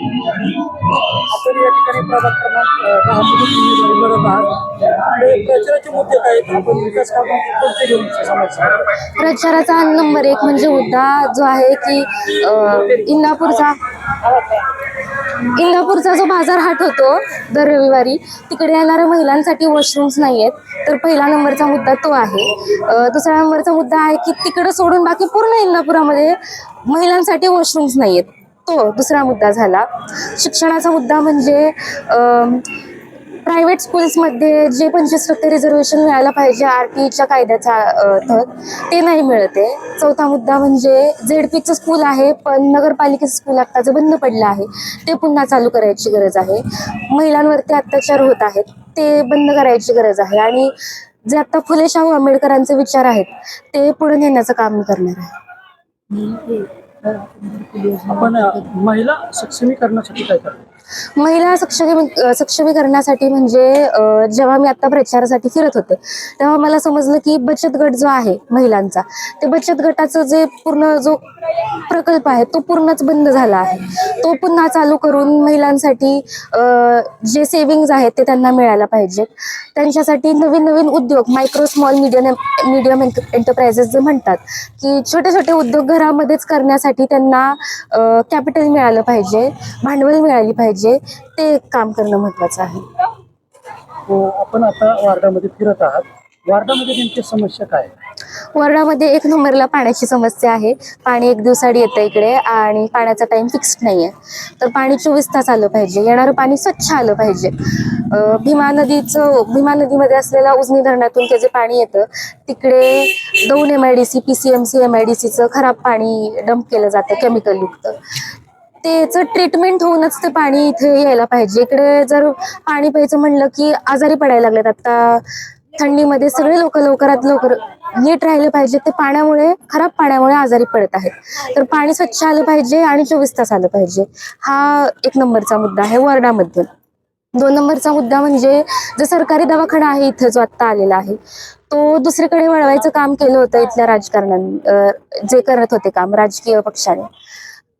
आपण या ठिकाणी प्रभाग क्रमांक लढत आहात. आपले प्रचाराचे मुद्दे काय आहेत? आपण विकास कामं कोणते घेऊन प्रचाराचा नंबर एक म्हणजे मुद्दा जो आहे की इंदापूरचा. इंदापूरचा जो बाजार हाट होतो दर रविवारी तिकडे येणाऱ्या महिलांसाठी वॉशरूम्स नाही आहेत तर पहिला नंबरचा मुद्दा तो आहे. अ, दुसरा नंबरचा मुद्दा आहे की तिकडं सोडून बाकी पूर्ण इंदापुरामध्ये महिलांसाठी वॉशरूम्स नाही आहेत तो दुसरा मुद्दा झाला. शिक्षणाचा मुद्दा म्हणजे प्रायव्हेट स्कूल्समध्ये जे पंचवीस टक्के रिझर्वेशन मिळायला पाहिजे आर टीच्या कायद्याचा थक थर ते नाही मिळते. चौथा मुद्दा म्हणजे झेड पीचं स्कूल आहे पण नगरपालिकेचं स्कूल आत्ताचं बंद पडलं आहे ते पुन्हा चालू करायची गरज आहे. महिलांवरती अत्याचार होत आहेत ते बंद करायची गरज आहे. आणि जे आत्ता फुले शाहू आंबेडकरांचे विचार आहेत ते पुढे नेण्याचं काम करणार आहे. आपण महिला सक्षमीकरणासाठी काय करतो? महिला सक्षमी सक्षमीकरणासाठी म्हणजे जेव्हा मी आता प्रचारासाठी फिरत होते तेव्हा मला समजलं की बचत गट जो आहे महिलांचा ते बचत गटाचं जे पूर्ण जो प्रकल्प आहे तो पूर्णच बंद झाला आहे. तो पुन्हा चालू करून महिलांसाठी जे सेविंग्ज आहेत ते त्यांना मिळायला पाहिजेत त्यांच्यासाठी नवीन नवीन उद्योग micro small medium medium enterprises जे म्हणतात की छोटे छोटे उद्योग घरामध्येच करण्यासाठी त्यांना कॅपिटल मिळालं पाहिजे भांडवल मिळाली पाहिजे ते काम करणं महत्त्वाचं आहे. हो, आपण आता वार्डामध्ये फिरत आहात. वार्डामध्ये त्यांची समस्या काय वर्णामध्ये एक नंबरला पाण्याची समस्या आहे. पाणी एक दिवसाडी येतं इकडे आणि पाण्याचा टाइम फिक्स्ड नाही आहे तर पाणी चोवीस तास आलं पाहिजे. येणारं पाणी स्वच्छ आलं पाहिजे. भीमा नदीचं भीमा नदीमध्ये असलेल्या उजनी धरणातून ते जे पाणी येतं तिकडे दोन M I D C P C M C M I D सीचं खराब पाणी डंप केलं जातं केमिकलयुक्त त्याचं ट्रीटमेंट होऊनच ते पाणी इथे यायला पाहिजे. इकडे जर पाणी प्यायचं म्हणलं की आजारी पडायला लागलेत. आता थंडीमध्ये सगळे लोक लवकरात लवकर नीट राहिले पाहिजे. ते पाण्यामुळे खराब पाण्यामुळे आजारी पडत आहेत. तर पाणी स्वच्छ आलं पाहिजे आणि चोवीस तास आलं पाहिजे. हा एक नंबरचा मुद्दा आहे वरडामध्ये. दोन नंबरचा मुद्दा म्हणजे जो सरकारी दवाखाना आहे इथं जो आत्ता आलेला आहे. तो दुसरीकडे वळवायचं काम केलं होतं इथल्या राजकारणाने जे करत होते काम राजकीय पक्षाने.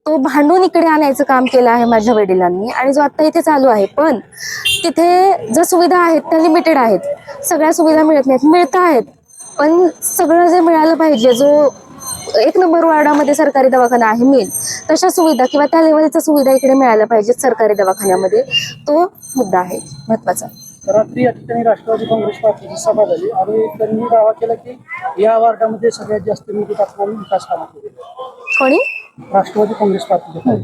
तो भांडून इकडे आणायचं काम केलं आहे माझ्या वडिलांनी आणि जो आता इथे चालू आहे. पण तिथे ज्या सुविधा आहेत त्या लिमिटेड आहेत. सगळ्या सुविधा मिळत नाहीत. मिळत आहेत. पण सगळं जे मिळालं पाहिजे जो एक नंबर वार्डामध्ये सरकारी दवाखाना आहे मेन तशा सुविधा किंवा त्या लेवलच्या सुविधा इकडे मिळायला पाहिजेत सरकारी दवाखान्यामध्ये. तो मुद्दा आहे महत्त्वाचा रात्री या ठिकाणी राष्ट्रवादी काँग्रेस पार्टीची सभा झाली आणि त्यांनी दावा केला की या वार्डामध्ये सगळ्यात जास्त निधी टाकून विकास कामं केली. कोणी? राष्ट्रवादी काँग्रेस पार्टीचे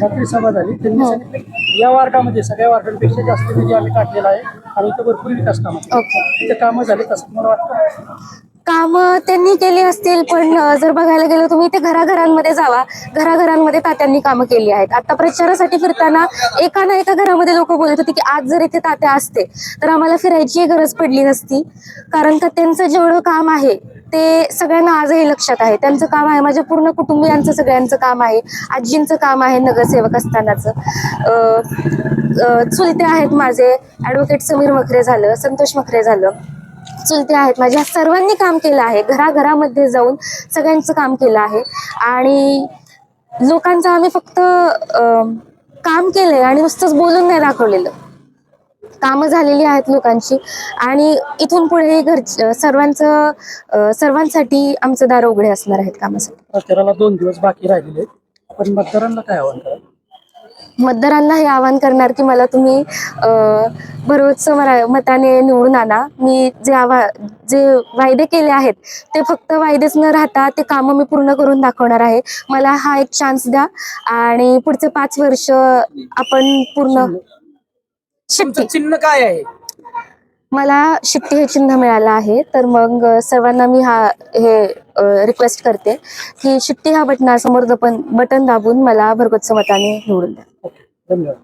रात्री सभा झाली. त्यांनी सांगितलं की या वार्डामध्ये सगळ्या वार्डांपेक्षा जास्त निधी आम्ही टाकलेला आहे. भरपूर विकास कामं केली. ओके. इथं कामं वाटतं? काम त्यांनी केली असतील पण अ, जर बघायला गेलं तुम्ही ते घराघरांमध्ये जावा. घराघरांमध्ये तात्यांनी कामं केली आहेत. आता प्रचारासाठी फिरताना एका ना एका घरामध्ये लोक बोलत होते की आज जर इथे तात्या असते तर आम्हाला फिरायची गरज पडली नसती. कारण का त्यांचं जेवढं काम आहे ते सगळ्यांना आजही लक्षात आहे. त्यांचं काम आहे माझ्या पूर्ण कुटुंबियांचं सगळ्यांचं काम आहे आजींचं काम आहे नगरसेवक असतानाचं. चुलते आहेत माझे ॲडव्होकेट समीर मखरे झालं संतोष मखरे झालं. चुलते आहेत माझ्या सर्वांनी काम केलं आहे. घराघरामध्ये जाऊन सगळ्यांचं काम केलं आहे. आणि लोकांचं आम्ही फक्त काम काम केलंय आणि नुसतंच बोलून नाही दाखवलेलं. कामं झालेली आहेत लोकांची. आणि इथून पुढे घर सर्वांचं सर्वांसाठी आमचं दार उघडे असणार आहेत कामासाठी. प्रचाराला दोन दिवस बाकी राहिलेले पण मतदारांना काय आव्हान करा मतदारांना हे आवाहन करणार की मला तुम्ही मरा मताने निवडून आणा. मी जे आवा जे वायदे केले आहेत ते फक्त वायदेच न राहता ते कामं मी पूर्ण करून दाखवणार आहे. मला हा एक चान्स द्या. आणि पुढचे पाच वर्ष आपण पूर्ण शिट्टी चिन्ह काय आहे? मला शिट्टी हे चिन्ह मिळालं आहे तर मग सर्वांना मी हा हे रिक्वेस्ट करते की शिट्टी हा बटनासमोर बटन दाबून मला भरगतचं मताने निवडून द्या. धन्यवाद.